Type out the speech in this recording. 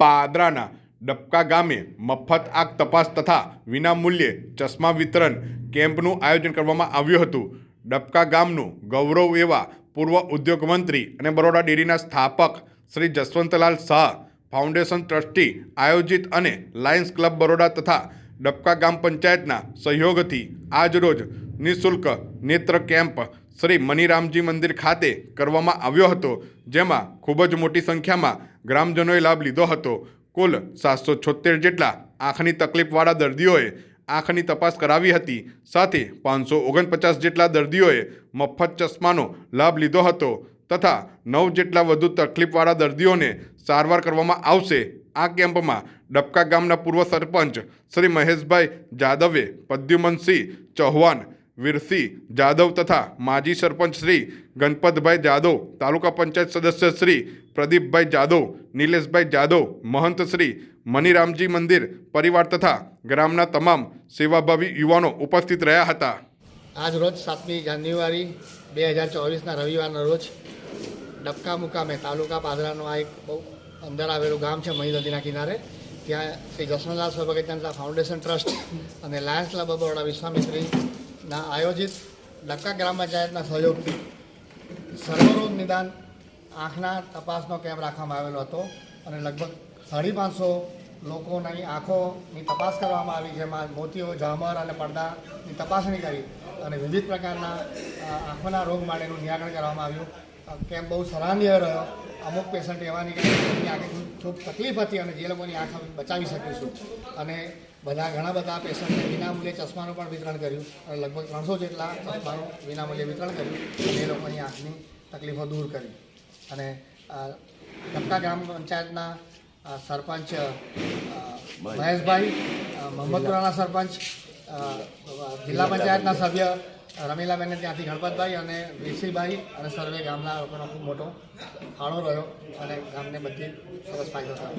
પાદરાના ડબકા ગામે મફત આગ તપાસ તથા વિનામૂલ્યે ચશ્મા વિતરણ કેમ્પનું આયોજન કરવામાં આવ્યું હતું. ડબકા ગામનું ગૌરવ એવા પૂર્વ ઉદ્યોગ મંત્રી અને બરોડા ડેરીના સ્થાપક શ્રી જસવંતલાલ શાહ, ફાઉન્ડેશન ટ્રસ્ટી આયોજિત અને લાયન્સ ક્લબ બરોડા તથા ડબકા ગામ પંચાયતના સહયોગથી આજરોજ નિઃશુલ્ક નેત્ર કેમ્પ શ્રી મનીરામજી મંદિર ખાતે કરવામાં આવ્યો હતો, જેમાં ખૂબ જ મોટી સંખ્યામાં ગ્રામજનોએ લાભ લીધો હતો. કુલ સાતસો છોતેર જેટલા આંખની તકલીફવાળા દર્દીઓએ આંખની તપાસ કરાવી હતી. સાથે પાંચસો ઓગણપચાસ જેટલા દર્દીઓએ મફત ચશ્માનો લાભ લીધો હતો તથા નવ જેટલા વધુ તકલીફવાળા દર્દીઓને સારવાર કરવામાં આવશે. આ કેમ્પમાં ડબકા ગામના પૂર્વ સરપંચ શ્રી મહેશભાઈ જાદવે, પદ્યુમનસિંહ ચૌહાણ વીરસિંહ જાદવ તથા માજી સરપંચ શ્રી ગણપતભાઈ જાદવ, તાલુકા પંચાયત સદસ્ય શ્રી પ્રદીપભાઈ જાદવ, નિલેશભાઈ જાદવ, મહંત શ્રી મનીરામજી મંદિર, પરિવાર તથા ગ્રામના તમામ સેવાભાવી યુવાનો ઉપસ્થિત રહ્યા હતા. આજ રોજ સાતમી જાન્યુઆરી બે હજાર ચોવીસના રવિવારના રોજ ડબકા મુકામે તાલુકા પાદરાનું આ એક બહુ અંદર આવેલું ગામ છે મહી નદીના કિનારે, ત્યાં શ્રી જસવંતલાલ સ્વભગતના ફાઉન્ડેશન ટ્રસ્ટ અને લાયન્સ ક્લબ ઓફ બરોડા વિશ્વામિત્રીના આયોજિત ડબકા ગ્રામ પંચાયતના સહયોગથી સર્વરોગ નિદાન આંખના તપાસનો કેમ્પ રાખવામાં આવેલો હતો અને લગભગ સાડી પાંચસો લોકોની આંખોની તપાસ કરવામાં આવી જેમાં મોતીઓ, ઝામર અને પડદાની તપાસણી કરી અને વિવિધ પ્રકારના આંખોના રોગ માટેનું નિરાકરણ કરવામાં આવ્યું. કેમ્પ બહુ સરાહનીય રહ્યો. અમુક પેશન્ટ એવા નીકળ્યા કે ખૂબ તકલીફ હતી અને જે લોકોની આંખ બચાવી શકીશું. અને બધા ઘણા બધા પેશન્ટને વિનામૂલ્યે ચશ્માનું પણ વિતરણ કર્યું અને લગભગ ત્રણસો જેટલા ચશ્માનું વિનામૂલ્યે વિતરણ કર્યું અને એ લોકોની આંખની તકલીફો દૂર કરી. અને ટપકા ગ્રામ પંચાયતના સરપંચ મહેશભાઈ મોહમ્મદપુરાના સરપંચ જિલ્લા પંચાયતના સભ્ય રમીલાબેનને ત્યાંથી ગણપતભાઈ અને વીસીભાઈ અને સર્વે ગામના લોકોનો ખૂબ મોટો ફાળો રહ્યો અને ગામને બધી સરસ ફાયદો થયો.